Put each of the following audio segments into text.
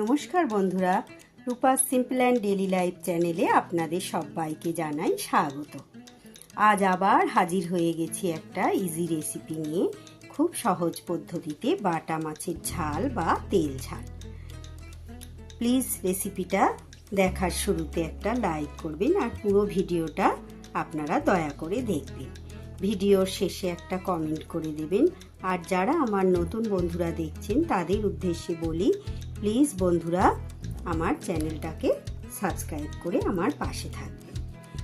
নমস্কার বন্ধুরা Rupa's simple and daily life চ্যানেলে আপনাদের সবাইকে জানাই স্বাগত। আজ আবার হাজির হয়ে গেছি একটা ইজি রেসিপি নিয়ে খুব সহজ পদ্ধতিতে বাটা মাছের ঝাল বা তেল ঝাল। প্লিজ রেসিপিটা দেখার শুরুতে একটা লাইক করবেন আর পুরো ভিডিওটা আপনারা দয়া করে দেখবেন। ভিডিওর শেষে একটা কমেন্ট করে দেবেন। আর যারা আমার নতুন বন্ধুরা দেখছেন, তাদের উদ্দেশ্যে বলি প্লিজ বন্ধুরা আমার চ্যানেলটাকে সাবস্ক্রাইব করে আমার পাশে থাকবে।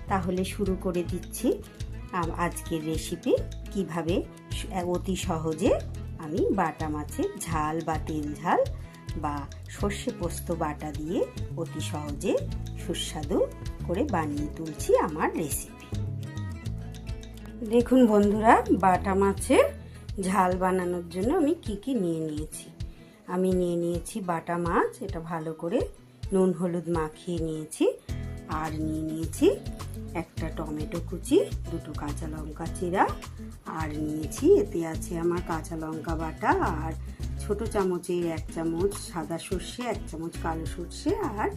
তাহলে শুরু করে দিচ্ছি আজকের রেসিপি কীভাবে অতি সহজে আমি বাটা মাছের ঝাল বা তেল ঝাল বা সর্ষে পোস্ত বাটা দিয়ে অতি সহজে সুস্বাদু করে বানিয়ে তুলছি আমার রেসিপি দেখুন বন্ধুরা, বাটা মাছের ঝাল বানানোর জন্য আমি কি কি নিয়ে নিয়েছি। আমি নিয়ে নিয়েছি বাটা মাছ, এটা ভালো করে নুন, হলুদ মাখিয়ে নিয়েছি। আর নিয়ে নিয়েছি একটা টমেটো কুচি, দুটো কাঁচা লঙ্কা চিরা। আর নিয়েছি, এতে আছে আমার কাঁচা লঙ্কা বাটা আর ছোট চামচের এক চামচ সাদা সর্ষে, এক চামচ কালো সর্ষে আর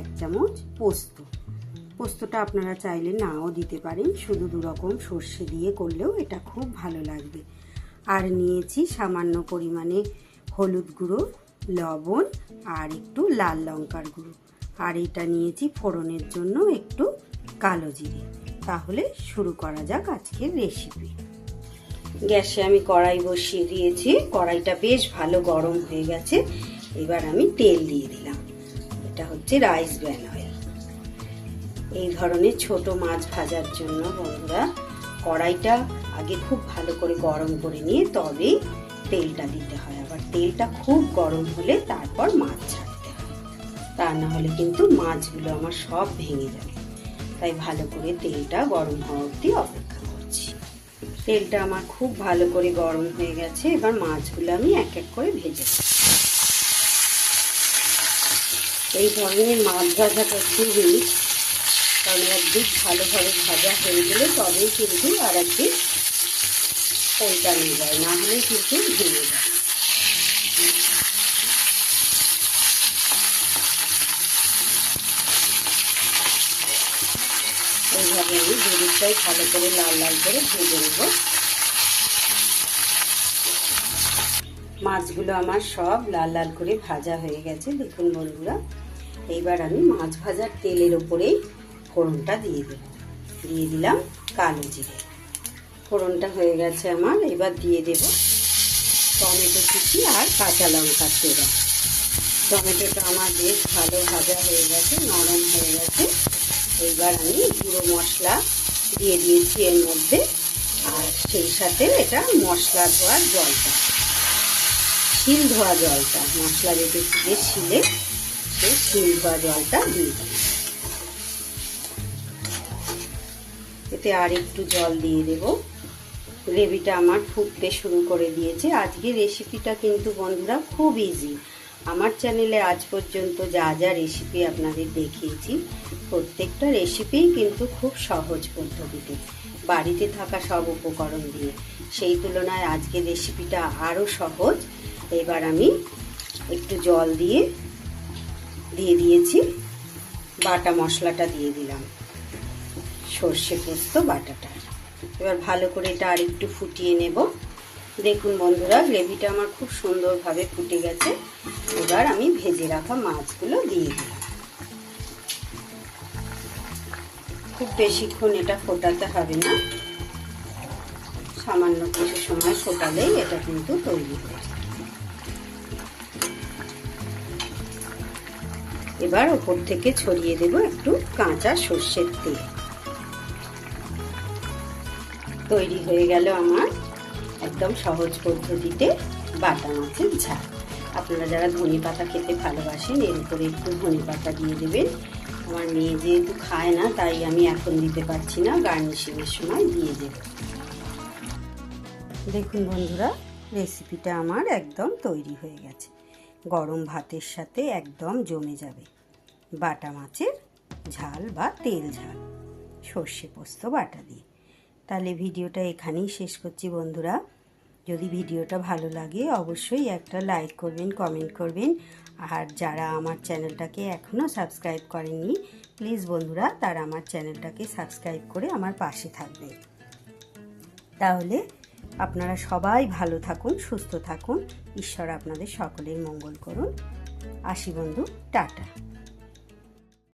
এক চামচ পোস্ত। পোস্তটা আপনারা চাইলে নাও দিতে পারেন, শুধু দু রকম সর্ষে দিয়ে করলেও এটা খুব ভালো লাগবে। আর নিয়েছি সামান্য পরিমাণে হলুদ গুঁড়ো, লবণ আর একটু লাল লঙ্কার গুঁড়ো। আর এটা নিয়েছি ফোড়নের জন্য একটু কালো জিরে। তাহলে শুরু করা যাক আজকের রেসিপি গ্যাসে আমি কড়াই বসিয়ে দিয়েছি। কড়াইটা বেশ ভালো গরম হয়ে গেছে। এবার আমি তেল দিয়ে দিলাম। এটা হচ্ছে রাইস ব্র্যান অয়েল এই ধরনের ছোট মাছ ভাজার জন্য বন্ধুরা, কড়াইটা আগে খুব ভালো করে গরম করে নিয়ে তবেই তেলটা দিতে হয়। আবার তেলটা খুব গরম হলে তারপর মাছ ছাড়তে হয়। তা না হলে কিন্তু মাছগুলো আমার সব ভেঙে যাবে। তাই ভালো করে তেলটা গরম হওয়া অবধি অপেক্ষা করছি। তেলটা আমার খুব ভালো করে গরম হয়ে গেছে, এবার মাছগুলো আমি এক এক করে ভেজে এই ধরনের মাছ ভাজাটা খুবই কারণ একদিক ভালোভাবে ভাজা হয়ে গেলে তবেই কিন্তু আর একদিক পল্টানো যায় না হলে কিন্তু ভেঙে যায় এইভাবে আমি দুদিকটাই ভালো করে লাল লাল করে ভেজে নেব। মাছগুলো আমার সব লাল লাল করে ভাজা হয়ে গেছে, দেখুন বন্ধুরা। এইবার আমি মাছ ভাজার তেলের ওপরেই ফোড়নটা দিয়ে দেব। দিয়ে দিলাম কালো জিরে। ফোড়নটা হয়ে গেছে আমার, এবার দিয়ে দেব টমেটো কুচি আর কাঁচা লঙ্কা চেরা। টমেটোটা আমার বেশ ভালো ভাজা হয়ে গেছে, নরম হয়ে গেছে। এইবার আমি গুঁড়ো মশলা দিয়ে দিয়েছি এর মধ্যে, আর সেই সাথে এটা মশলা ধোয়ার জলটা, শিল ধোয়া জলটা, মশলা রেখেছি যে শিলে সেই শিল ধোয়া জলটা দিয়ে দিলাম এতে আর একটু জল দিয়ে দেব। গ্রেভিটা আমার ফুটতে শুরু করে দিয়েছে। আজকে রেসিপিটা কিন্তু বন্ধুরা খুব ইজি আমার চ্যানেলে আজ পর্যন্ত যা যা রেসিপি আপনাদের দেখিয়েছি, প্রত্যেকটা রেসিপিই কিন্তু খুব সহজ পদ্ধতিতে, বাড়িতে থাকা সব উপকরণ দিয়ে। সেই তুলনায় আজকে রেসিপিটা আরও সহজ। এবার আমি একটু জল দিয়ে দিয়ে দিয়েছি। বাটা মশলাটা দিয়ে দিলাম। সর্ষে পোস্ত, বাটাটা। এবার ভালো করে এটা আর একটু ফুটিয়ে নেব। দেখুন বন্ধুরা, গ্রেভিটা আমার খুব সুন্দরভাবে ফুটে গেছে। এবার আমি ভেজে রাখা মাছগুলো দিয়ে দিলাম। খুব বেশিক্ষণ এটা ফোটাতে হবে না। সামান্য কিছু সময় ফোটালেই এটা কিন্তু তৈরি হয়ে এবার ওপর থেকে ছড়িয়ে দেব একটু কাঁচা সর্ষের তেল। তৈরি হয়ে গেল আমার একদম সহজ পদ্ধতিতে বাটা মাছের ঝাল। আপনারা যারা ধনে পাতা খেতে ভালোবাসেন, এর উপরে একটু ধনে পাতা দিয়ে দেবেন। আমার মেয়ে যেহেতু খায় না, তাই আমি এখন দিতে পারছি না, গার্নিশিংয়ের সময় দিয়ে দেব। দেখুন বন্ধুরা রেসিপিটা আমার একদম তৈরি হয়ে গেছে। গরম ভাতের সাথে একদম জমে যাবে। বাটা মাছের ঝাল বা তেল ঝাল। সর্ষে পোস্ত বাটা দিয়ে। তাহলে ভিডিওটা এখানেই শেষ করছি বন্ধুরা। যদি ভিডিওটা ভালো লাগে, অবশ্যই একটা লাইক করবেন, কমেন্ট করবেন। আর যারা আমার চ্যানেলটাকে এখনও সাবস্ক্রাইব করেননি, প্লিজ বন্ধুরা, তারা আমার চ্যানেলটাকে সাবস্ক্রাইব করে আমার পাশে থাকবে তাহলে আপনারা সবাই ভালো থাকুন, সুস্থ থাকুন। ঈশ্বর আপনাদের সকলের মঙ্গল করুন। আসি বন্ধু, টাটা।